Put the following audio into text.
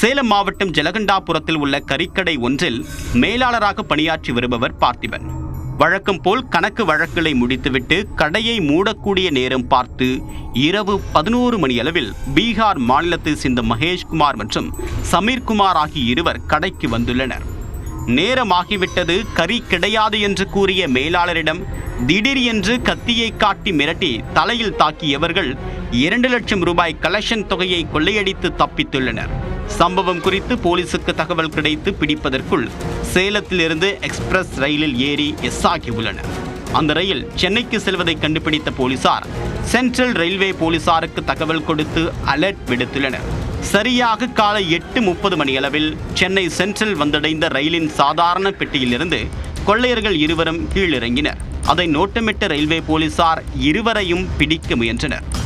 சேலம் மாவட்டம் ஜலகண்டாபுரத்தில் உள்ள கறிக்கடை ஒன்றில் மேலாளராக பணியாற்றி வருபவர் பார்த்திபன். வழக்கம் போல் கணக்கு வழக்குகளை முடித்துவிட்டு கடையை மூடக்கூடிய நேரம் பார்த்து இரவு பதினோரு மணியளவில் பீகார் மாநிலத்தை சேர்ந்த மகேஷ்குமார் மற்றும் சமீர்குமார் ஆகிய இருவர் கடைக்கு வந்துள்ளனர். நேரமாகிவிட்டது கறி கிடையாது என்று கூறிய மேலாளரிடம் திடீர் என்று கத்தியை காட்டி மிரட்டி தலையில் தாக்கியவர்கள் இரண்டு லட்சம் ரூபாய் கலெக்ஷன் தொகையை கொள்ளையடித்து தப்பித்துள்ளனர். சம்பவம் குறித்து போலீசுக்கு தகவல் கிடைத்து பிடிப்பதற்குள் சேலத்திலிருந்து எக்ஸ்பிரஸ் ரயிலில் ஏறி எஸ் ஆகியுள்ளனர் அந்த ரயில் சென்னைக்கு செல்வதை கண்டுபிடித்த போலீசார் சென்ட்ரல் ரயில்வே போலீசாருக்கு தகவல் கொடுத்து அலர்ட் விடுத்துள்ளனர். சரியாக காலை எட்டு முப்பது மணியளவில் சென்னை சென்ட்ரல் வந்தடைந்த ரயிலின் சாதாரண பெட்டியிலிருந்து கொள்ளையர்கள் இருவரும் கீழிறங்கினர். அதை நோட்டமிட்ட ரயில்வே போலீசார் இருவரையும் பிடிக்க முயன்றனர்.